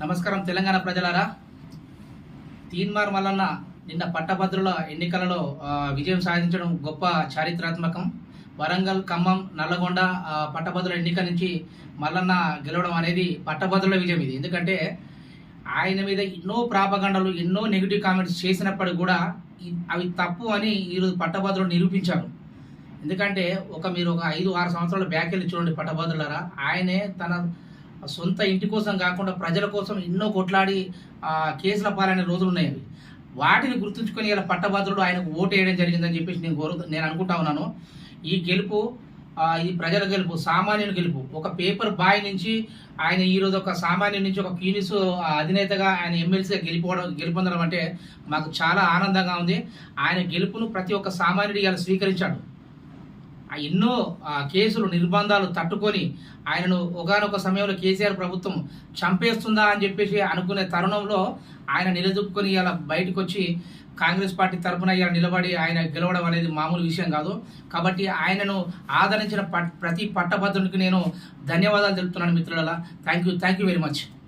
నమస్కారం తెలంగాణ ప్రజలారా. తీన్మార్ మల్లన్న నిన్న పట్టభద్రుల ఎన్నికలలో విజయం సాధించడం గొప్ప చారిత్రాత్మకం. వరంగల్ ఖమ్మం నల్లగొండ పట్టభద్రుల ఎన్నిక నుంచి మల్లన్న గెలవడం అనేది పట్టభద్రుల విజయం ఇది. ఎందుకంటే ఆయన మీద ఎన్నో ప్రాపగండలు ఎన్నో నెగిటివ్ కామెంట్స్ చేసినప్పటికీ కూడా అవి తప్పు అని ఈరోజు పట్టభద్రులు నిరూపించారు. ఎందుకంటే ఒక మీరు ఒక ఐదు ఆరు సంవత్సరాల బ్యాక్ వెళ్ళి చూడండి పట్టభద్రులరా. ఆయనే తన సొంత ఇంటి కోసం కాకుండా ప్రజల కోసం ఎన్నో కొట్లాడి కేసుల పాలైన రోజులు ఉన్నాయి అవి. వాటిని గుర్తుంచుకొని ఇలా పట్టభద్రుడు ఆయనకు ఓటు వేయడం జరిగిందని చెప్పేసి నేను కోరు నేను అనుకుంటా ఉన్నాను. ఈ గెలుపు ఈ ప్రజల గెలుపు సామాన్యుని గెలుపు. ఒక పేపర్ బాయ్ నుంచి ఆయన ఈ రోజు ఒక సామాన్యుడి నుంచి ఒక క్యూనిస్ అధినేతగా ఆయన ఎమ్మెల్సీగా గెలిపోవడం గెలుపొందడం అంటే మాకు చాలా ఆనందంగా ఉంది. ఆయన గెలుపును ప్రతి ఒక్క సామాన్యుడు ఇలా స్వీకరించాడు. ఎన్నో కేసులు నిర్బంధాలు తట్టుకొని ఆయనను ఒకనొక సమయంలో కేసీఆర్ ప్రభుత్వం చంపేస్తుందా అని చెప్పేసి అనుకునే తరుణంలో ఆయన నిలదొక్కుని ఇలా బయటకు వచ్చి కాంగ్రెస్ పార్టీ తరఫున ఇలా నిలబడి ఆయన గెలవడం అనేది మామూలు విషయం కాదు. కాబట్టి ఆయనను ఆదరించిన పట్- ప్రతి పట్టభద్రునికి నేను ధన్యవాదాలు తెలుపుతున్నాను మిత్రుల thank you thank you very much.